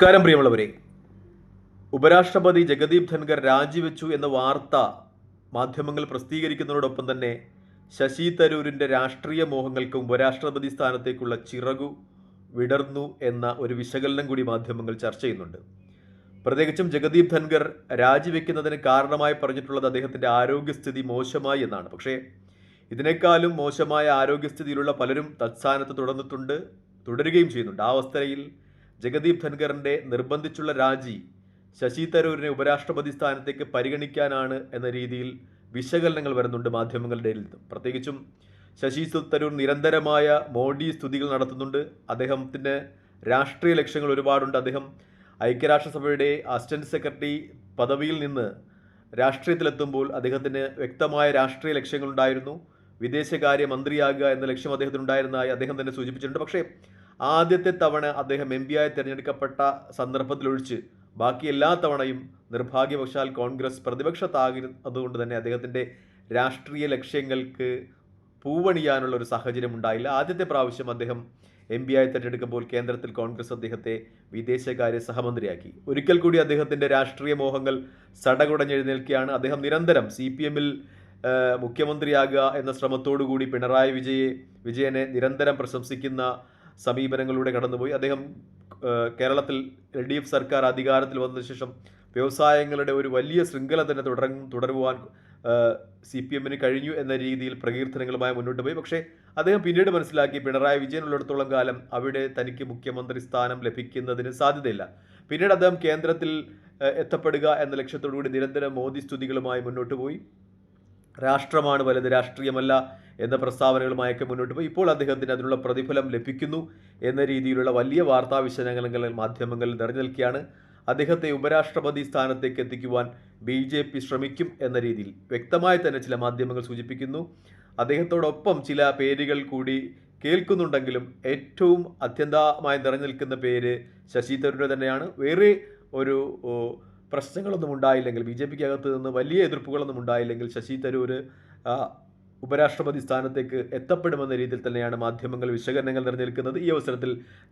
നമസ്കാരം പ്രിയമുള്ളവരെ. ഉപരാഷ്ട്രപതി ജഗദീപ് ധൻഖർ രാജിവെച്ചു എന്ന വാർത്ത മാധ്യമങ്ങൾ പ്രസിദ്ധീകരിക്കുന്നതോടൊപ്പം തന്നെ ശശി തരൂരിന്റെ രാഷ്ട്രീയ മോഹങ്ങൾക്ക് ഉപരാഷ്ട്രപതി സ്ഥാനത്തേക്കുള്ള ചിറകു വിടർന്നു എന്ന ഒരു വിശകലനം കൂടി മാധ്യമങ്ങൾ ചർച്ച ചെയ്യുന്നുണ്ട്. പ്രത്യേകിച്ചും ജഗദീപ് ധൻഖർ രാജിവെക്കുന്നതിന് കാരണമായി പറഞ്ഞിട്ടുള്ളത് അദ്ദേഹത്തിന്റെ ആരോഗ്യസ്ഥിതി മോശമായി എന്നാണ്. പക്ഷേ ഇതിനേക്കാളും മോശമായ ആരോഗ്യസ്ഥിതിയിലുള്ള പലരും തത്സ്ഥാനത്ത് തുടർന്നിട്ടുണ്ട് തുടരുകയും ചെയ്യുന്നുണ്ട്. ആ അവസ്ഥയിൽ ജഗദീപ് ധൻഖറിന്റെ നിർബന്ധിച്ചുള്ള രാജി ശശി തരൂരിനെ ഉപരാഷ്ട്രപതി സ്ഥാനത്തേക്ക് പരിഗണിക്കാനാണ് എന്ന രീതിയിൽ വിശകലനങ്ങൾ വരുന്നുണ്ട് മാധ്യമങ്ങളുടെ ഇടയിൽ പ്രത്യേകിച്ചും ശശി തരൂർ നിരന്തരമായ മോഡി സ്തുതികൾ നടത്തുന്നുണ്ട്. അദ്ദേഹത്തിന്റെ രാഷ്ട്രീയ ലക്ഷ്യങ്ങൾ ഒരുപാടുണ്ട്. അദ്ദേഹം ഐക്യരാഷ്ട്രസഭയുടെ അസിസ്റ്റന്റ് സെക്രട്ടറി പദവിയിൽ നിന്ന് രാഷ്ട്രീയത്തിലെത്തുമ്പോൾ അദ്ദേഹത്തിന് വ്യക്തമായ രാഷ്ട്രീയ ലക്ഷ്യങ്ങളുണ്ടായിരുന്നു. വിദേശകാര്യ മന്ത്രിയാകുക എന്ന ലക്ഷ്യം അദ്ദേഹത്തിനുണ്ടായിരുന്നതായി അദ്ദേഹം തന്നെ സൂചിപ്പിച്ചിട്ടുണ്ട്. പക്ഷേ ആദ്യത്തെ തവണ അദ്ദേഹം എം പി ആയി തിരഞ്ഞെടുക്കപ്പെട്ട സന്ദർഭത്തിലൊഴിച്ച് ബാക്കി എല്ലാ തവണയും നിർഭാഗ്യവശാൽ കോൺഗ്രസ് പ്രതിപക്ഷത്താകുന്നതുകൊണ്ട് തന്നെ അദ്ദേഹത്തിന്റെ രാഷ്ട്രീയ ലക്ഷ്യങ്ങൾക്ക് പൂവണിയാനുള്ള ഒരു സാഹചര്യം ഉണ്ടായില്ല. ആദ്യത്തെ പ്രാവശ്യം അദ്ദേഹം എം പി ആയി തിരഞ്ഞെടുക്കുമ്പോൾ കേന്ദ്രത്തിൽ കോൺഗ്രസ് അദ്ദേഹത്തെ വിദേശകാര്യ സഹമന്ത്രിയാക്കി. ഒരിക്കൽ കൂടി അദ്ദേഹത്തിന്റെ രാഷ്ട്രീയ മോഹങ്ങൾ സടകുടഞ്ഞെഴുന്നേൽക്കുകയാണ്. അദ്ദേഹം നിരന്തരം സി പി എമ്മിൽ മുഖ്യമന്ത്രിയാകുക എന്ന ശ്രമത്തോടുകൂടി പിണറായി വിജയെ വിജയനെ നിരന്തരം പ്രശംസിക്കുന്ന സമീപനങ്ങളിലൂടെ കടന്നുപോയി. അദ്ദേഹം കേരളത്തിൽ എൽ ഡി എഫ് സർക്കാർ അധികാരത്തിൽ വന്നതിന് ശേഷം വ്യവസായങ്ങളുടെ ഒരു വലിയ ശൃംഖല തന്നെ തുടരും തുടരുവാൻ സി പി എമ്മിന് കഴിഞ്ഞു എന്ന രീതിയിൽ പ്രകീർത്തനങ്ങളുമായി മുന്നോട്ട് പോയി. പക്ഷേ അദ്ദേഹം പിന്നീട് മനസ്സിലാക്കി പിണറായി വിജയൻ ഉള്ളിടത്തോളം കാലം അവിടെ തനിക്ക് മുഖ്യമന്ത്രി സ്ഥാനം ലഭിക്കുന്നതിന് സാധ്യതയില്ല. പിന്നീട് അദ്ദേഹം കേന്ദ്രത്തിൽ എത്തപ്പെടുക എന്ന ലക്ഷ്യത്തോടുകൂടി നിരന്തരം മോദി സ്തുതികളുമായി മുന്നോട്ട് പോയി. രാഷ്ട്രമാണ് വലുത് രാഷ്ട്രീയമല്ല എന്ന പ്രസ്താവനകളുമായൊക്കെ മുന്നോട്ട് പോയി. ഇപ്പോൾ അദ്ദേഹത്തിന് അതിനുള്ള പ്രതിഫലം ലഭിക്കുന്നു എന്ന രീതിയിലുള്ള വലിയ വാർത്താ വിശദങ്ങളിൽ മാധ്യമങ്ങളിൽ നിറഞ്ഞു നിൽക്കുകയാണ് അദ്ദേഹത്തെ ഉപരാഷ്ട്രപതി സ്ഥാനത്തേക്ക് എത്തിക്കുവാൻ ബി ജെ പി ശ്രമിക്കും എന്ന രീതിയിൽ വ്യക്തമായി തന്നെ ചില മാധ്യമങ്ങൾ സൂചിപ്പിക്കുന്നു. അദ്ദേഹത്തോടൊപ്പം ചില പേരുകൾ കൂടി കേൾക്കുന്നുണ്ടെങ്കിലും ഏറ്റവും അത്യന്തമായി നിറഞ്ഞു നിൽക്കുന്ന പേര് ശശി തരൂരിന്റെ തന്നെയാണ്. വേറെ ഒരു പ്രശ്നങ്ങളൊന്നും ഉണ്ടായില്ലെങ്കിൽ ബി ജെ പിക്ക് അകത്ത് നിന്ന് വലിയ എതിർപ്പുകളൊന്നും ഉണ്ടായില്ലെങ്കിൽ ശശി തരൂർ ഉപരാഷ്ട്രപതി സ്ഥാനത്തേക്ക് എത്തപ്പെടുമെന്ന രീതിയിൽ തന്നെയാണ് മാധ്യമങ്ങൾ വിശകലനങ്ങൾ നിറഞ്ഞിരിക്കുന്നത് ഈ അവസരത്തിൽ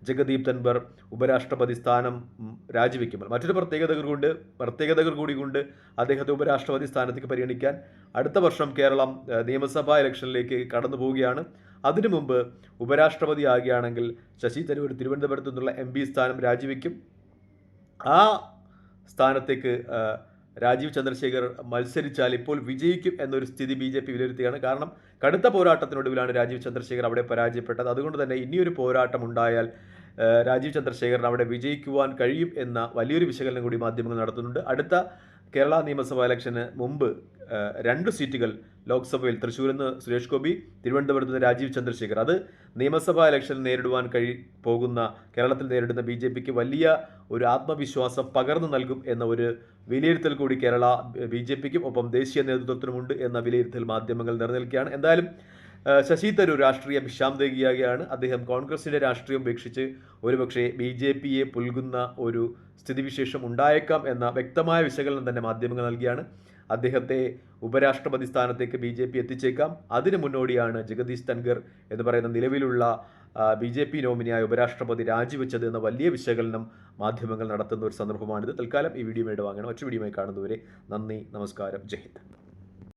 ജഗദീപ് തൻവർ ഉപരാഷ്ട്രപതി സ്ഥാനം രാജിവെക്കുമ്പോൾ. മറ്റൊരു പ്രത്യേകതകൾ കൊണ്ട് പ്രത്യേകതകൾ കൂടി കൊണ്ട് അദ്ദേഹത്തെ ഉപരാഷ്ട്രപതി സ്ഥാനത്തേക്ക് പരിഗണിക്കാൻ. അടുത്ത വർഷം കേരളം നിയമസഭാ ഇലക്ഷനിലേക്ക് കടന്നു പോവുകയാണ്. അതിനു മുമ്പ് ഉപരാഷ്ട്രപതി ആകുകയാണെങ്കിൽ ശശി തരൂർ തിരുവനന്തപുരത്തു നിന്നുള്ള എം സ്ഥാനം രാജിവെക്കും. ആ സ്ഥാനത്തേക്ക് രാജീവ് ചന്ദ്രശേഖർ മത്സരിച്ചാൽ ഇപ്പോൾ വിജയിക്കും എന്നൊരു സ്ഥിതി ബി ജെ പി വിലയിരുത്തുകയാണ്. കാരണം കടുത്ത പോരാട്ടത്തിനൊടുവിലാണ് രാജീവ് ചന്ദ്രശേഖർ അവിടെ പരാജയപ്പെട്ടത്. അതുകൊണ്ട് തന്നെ ഇനിയൊരു പോരാട്ടം ഉണ്ടായാൽ രാജീവ് ചന്ദ്രശേഖറിന് അവിടെ വിജയിക്കുവാൻ കഴിയും എന്ന വലിയൊരു വിശകലനം കൂടി മാധ്യമങ്ങൾ നടത്തുന്നുണ്ട്. അടുത്ത കേരള നിയമസഭാ ഇലക്ഷന് മുമ്പ് രണ്ട് സീറ്റുകൾ ലോക്സഭയിൽ തൃശ്ശൂരിൽ നിന്ന് സുരേഷ് ഗോപി തിരുവനന്തപുരത്ത് നിന്ന് രാജീവ് ചന്ദ്രശേഖർ. അത് നിയമസഭാ ഇലക്ഷൻ നേരിടുവാൻ കഴി പോകുന്ന കേരളത്തിൽ നേരിടുന്ന ബി ജെ പിക്ക് വലിയ ഒരു ആത്മവിശ്വാസം പകർന്നു നൽകും എന്ന ഒരു വിലയിരുത്തൽ കൂടി കേരള ബി ജെ പിക്കും ഒപ്പം ദേശീയ നേതൃത്വത്തിനുമുണ്ട് എന്ന വിലയിരുത്തൽ മാധ്യമങ്ങൾ നിലനിൽക്കുകയാണ്. എന്തായാലും ശശി തരൂർ രാഷ്ട്രീയ വിഷാന്തകിയാകുകയാണ് അദ്ദേഹം കോൺഗ്രസിന്റെ രാഷ്ട്രീയം ഉപേക്ഷിച്ച് ഒരുപക്ഷെ ബി ജെ പിയെ പുൽകുന്ന ഒരു സ്ഥിതിവിശേഷം ഉണ്ടായേക്കാം എന്ന വ്യക്തമായ വിശകലനം തന്നെ മാധ്യമങ്ങൾ നൽകിയാണ്. അദ്ദേഹത്തെ ഉപരാഷ്ട്രപതി സ്ഥാനത്തേക്ക് ബി ജെ പി എത്തിച്ചേക്കാം. അതിന് മുന്നോടിയാണ് ജഗദീഷ് തൻഗർ എന്ന് പറയുന്ന നിലവിലുള്ള ബി ജെ പി നോമിനിയായ ഉപരാഷ്ട്രപതി രാജിവെച്ചത് എന്ന വലിയ വിശകലനം മാധ്യമങ്ങൾ നടത്തുന്ന ഒരു സന്ദർഭമാണിത്. തൽക്കാലം ഈ വീഡിയോ വാങ്ങണം. ഒറ്റ വീഡിയോയുമായി കാണുന്നവരെ നന്ദി നമസ്കാരം. ജയ് ഹിന്ദ്.